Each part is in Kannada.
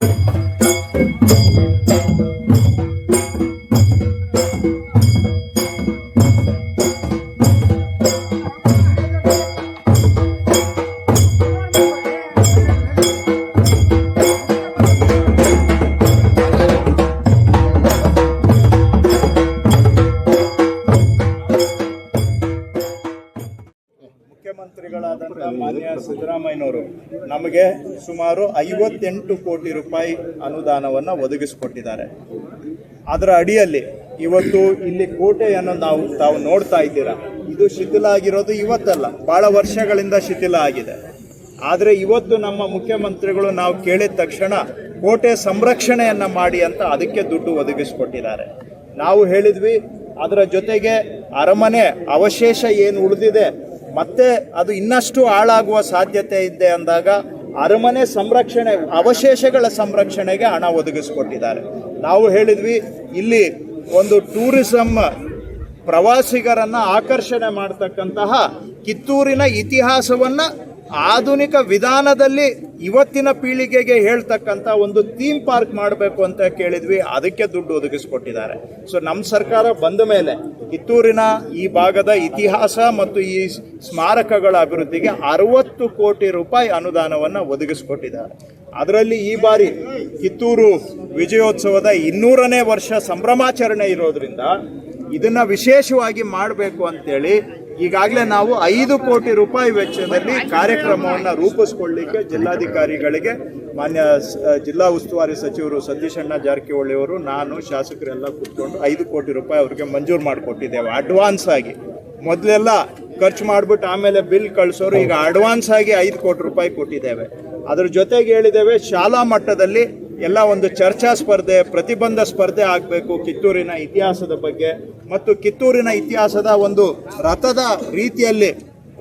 Thank you. ಮುಖ್ಯಮಂತ್ರಿಗಳಾದಂಥ ಮಾನ್ಯ ಸಿದ್ದರಾಮಯ್ಯನವರು ನಮಗೆ ಸುಮಾರು ಐವತ್ತೆಂಟು ಕೋಟಿ ರೂಪಾಯಿ ಅನುದಾನವನ್ನು ಒದಗಿಸಿಕೊಟ್ಟಿದ್ದಾರೆ. ಅದರ ಅಡಿಯಲ್ಲಿ ಇವತ್ತು ಇಲ್ಲಿ ಕೋಟೆಯನ್ನು ನಾವು, ತಾವು ನೋಡ್ತಾ ಇದ್ದೀರಾ. ಇದು ಶಿಥಿಲ ಆಗಿರೋದು ಇವತ್ತಲ್ಲ, ಬಹಳ ವರ್ಷಗಳಿಂದ ಶಿಥಿಲ ಆಗಿದೆ. ಆದರೆ ಇವತ್ತು ನಮ್ಮ ಮುಖ್ಯಮಂತ್ರಿಗಳು ನಾವು ಕೇಳಿದ ತಕ್ಷಣ ಕೋಟೆ ಸಂರಕ್ಷಣೆಯನ್ನು ಮಾಡಿ ಅಂತ ಅದಕ್ಕೆ ದುಡ್ಡು ಒದಗಿಸಿಕೊಟ್ಟಿದ್ದಾರೆ. ನಾವು ಹೇಳಿದ್ವಿ, ಅದರ ಜೊತೆಗೆ ಅರಮನೆ ಅವಶೇಷ ಏನು ಉಳಿದಿದೆ ಮತ್ತೆ ಅದು ಇನ್ನಷ್ಟು ಹಾಳಾಗುವ ಸಾಧ್ಯತೆ ಇದೆ ಅಂದಾಗ ಅರಮನೆ ಸಂರಕ್ಷಣೆ, ಅವಶೇಷಗಳ ಸಂರಕ್ಷಣೆಗೆ ಹಣ ಒದಗಿಸಿಕೊಟ್ಟಿದ್ದಾರೆ. ನಾವು ಹೇಳಿದ್ವಿ, ಇಲ್ಲಿ ಒಂದು ಟೂರಿಸಂ ಪ್ರವಾಸಿಗರನ್ನ ಆಕರ್ಷಣೆ ಮಾಡ್ತಕ್ಕಂತಹ ಕಿತ್ತೂರಿನ ಇತಿಹಾಸವನ್ನ ಆಧುನಿಕ ವಿಧಾನದಲ್ಲಿ ಇವತ್ತಿನ ಪೀಳಿಗೆಗೆ ಹೇಳ್ತಕ್ಕಂಥ ಒಂದು ಥೀಮ್ ಪಾರ್ಕ್ ಮಾಡಬೇಕು ಅಂತ ಕೇಳಿದ್ವಿ, ಅದಕ್ಕೆ ದುಡ್ಡು ಒದಗಿಸ್ಕೊಟ್ಟಿದ್ದಾರೆ. ಸೊ ನಮ್ಮ ಸರ್ಕಾರ ಬಂದ ಮೇಲೆ ಕಿತ್ತೂರಿನ ಈ ಭಾಗದ ಇತಿಹಾಸ ಮತ್ತು ಈ ಸ್ಮಾರಕಗಳ ಅಭಿವೃದ್ಧಿಗೆ ಅರವತ್ತು ಕೋಟಿ ರೂಪಾಯಿ ಅನುದಾನವನ್ನು ಒದಗಿಸ್ಕೊಟ್ಟಿದ್ದಾರೆ. ಅದರಲ್ಲಿ ಈ ಬಾರಿ ಕಿತ್ತೂರು ವಿಜಯೋತ್ಸವದ ಇನ್ನೂರನೇ ವರ್ಷ ಸಂಭ್ರಮಾಚರಣೆ ಇರೋದ್ರಿಂದ ಇದನ್ನು ವಿಶೇಷವಾಗಿ ಮಾಡಬೇಕು ಅಂತೇಳಿ ಈಗಾಗಲೇ ನಾವು ಐದು ಕೋಟಿ ರೂಪಾಯಿ ವೆಚ್ಚದಲ್ಲಿ ಕಾರ್ಯಕ್ರಮವನ್ನು ರೂಪಿಸ್ಕೊಳ್ಳಿಕ್ಕೆ ಜಿಲ್ಲಾಧಿಕಾರಿಗಳಿಗೆ ಮಾನ್ಯ ಜಿಲ್ಲಾ ಉಸ್ತುವಾರಿ ಸಚಿವರು ಸತೀಶಣ್ಣ ಜಾರಕಿಹೊಳಿ ಅವರು, ನಾನು, ಶಾಸಕರೆಲ್ಲ ಕೂತ್ಕೊಂಡು ಐದು ಕೋಟಿ ರೂಪಾಯಿ ಅವರಿಗೆ ಮಂಜೂರು ಮಾಡಿಕೊಟ್ಟಿದ್ದೇವೆ. ಅಡ್ವಾನ್ಸ್ ಆಗಿ. ಮೊದಲೆಲ್ಲ ಖರ್ಚು ಮಾಡಿಬಿಟ್ಟು ಆಮೇಲೆ ಬಿಲ್ ಕಳಿಸೋರು ಈಗ ಅಡ್ವಾನ್ಸ್ ಆಗಿ ಐದು ಕೋಟಿ ರೂಪಾಯಿ ಕೊಟ್ಟಿದ್ದೇವೆ. ಅದ್ರ ಜೊತೆಗೆ ಹೇಳಿದ್ದೇವೆ, ಶಾಲಾ ಮಟ್ಟದಲ್ಲಿ ಎಲ್ಲ ಒಂದು ಚರ್ಚಾ ಸ್ಪರ್ಧೆ, ಪ್ರತಿಬಂಧ ಸ್ಪರ್ಧೆ ಆಗಬೇಕು ಕಿತ್ತೂರಿನ ಇತಿಹಾಸದ ಬಗ್ಗೆ. ಮತ್ತು ಕಿತ್ತೂರಿನ ಇತಿಹಾಸದ ಒಂದು ರಥದ ರೀತಿಯಲ್ಲಿ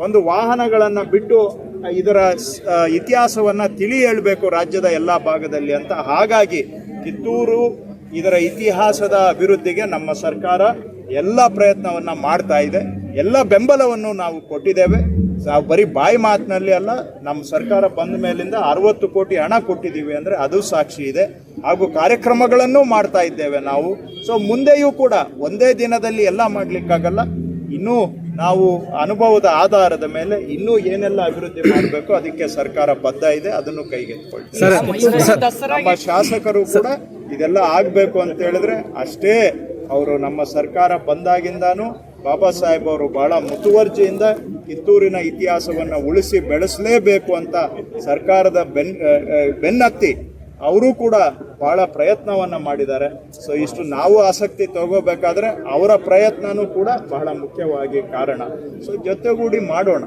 ಒಂದು ವಾಹನಗಳನ್ನು ಬಿಟ್ಟು ಇದರ ಇತಿಹಾಸವನ್ನು ತಿಳಿ ಹೇಳಬೇಕು ರಾಜ್ಯದ ಎಲ್ಲ ಭಾಗದಲ್ಲಿ ಅಂತ. ಹಾಗಾಗಿ ಕಿತ್ತೂರು ಇದರ ಇತಿಹಾಸದ ಅಭಿವೃದ್ಧಿಗೆ ನಮ್ಮ ಸರ್ಕಾರ ಎಲ್ಲ ಪ್ರಯತ್ನವನ್ನು ಮಾಡ್ತಾ ಇದೆ. ಎಲ್ಲ ಬೆಂಬಲವನ್ನು ನಾವು ಕೊಟ್ಟಿದ್ದೇವೆ. ನಾವು ಬರೀ ಬಾಯಿ ಮಾತಿನಲ್ಲಿ ಅಲ್ಲ ನಮ್ಮ ಸರ್ಕಾರ ಬಂದ ಮೇಲಿಂದ ಅರವತ್ತು ಕೋಟಿ ಹಣ ಕೊಟ್ಟಿದ್ದೀವಿ ಅಂದರೆ ಅದು ಸಾಕ್ಷಿ ಇದೆ. ಹಾಗೂ ಕಾರ್ಯಕ್ರಮಗಳನ್ನು ಮಾಡ್ತಾ ಇದ್ದೇವೆ ನಾವು. ಸೊ ಮುಂದೆಯೂ ಕೂಡ ಒಂದೇ ದಿನದಲ್ಲಿ ಎಲ್ಲ ಮಾಡಲಿಕ್ಕಾಗಲ್ಲ. ಇನ್ನೂ ನಾವು ಅನುಭವದ ಆಧಾರದ ಮೇಲೆ ಇನ್ನೂ ಏನೆಲ್ಲ ಅಭಿವೃದ್ಧಿ ಮಾಡಬೇಕು ಅದಕ್ಕೆ ಸರ್ಕಾರ ಬದ್ಧ ಇದೆ ಅದನ್ನು ಕೈಗೆತ್ತಿಕೊಳ್ತೀವಿ. ನಮ್ಮ ಶಾಸಕರು ಕೂಡ ಇದೆಲ್ಲ ಆಗಬೇಕು ಅಂತ ಹೇಳಿದ್ರೆ ಅಷ್ಟೇ ಅವರು ನಮ್ಮ ಸರ್ಕಾರ ಬಂದಾಗಿಂದಾನು ಬಾಬಾ ಸಾಹೇಬ್ ಅವರು ಬಹಳ ಮುತುವರ್ಜಿಯಿಂದ ಕಿತ್ತೂರಿನ ಇತಿಹಾಸವನ್ನು ಉಳಿಸಿ ಬೆಳೆಸಲೇಬೇಕು ಅಂತ ಸರ್ಕಾರದ ಬೆನ್ ಬೆನ್ನತ್ತಿ ಅವರು ಕೂಡ ಬಹಳ ಪ್ರಯತ್ನವನ್ನ ಮಾಡಿದ್ದಾರೆ. ಸೊ ಇಷ್ಟು ನಾವು ಆಸಕ್ತಿ ತಗೋಬೇಕಾದ್ರೆ ಅವರ ಪ್ರಯತ್ನನೂ ಕೂಡ ಬಹಳ ಮುಖ್ಯವಾಗಿ ಕಾರಣ. ಸೊ ಜೊತೆಗೂಡಿ ಮಾಡೋಣ.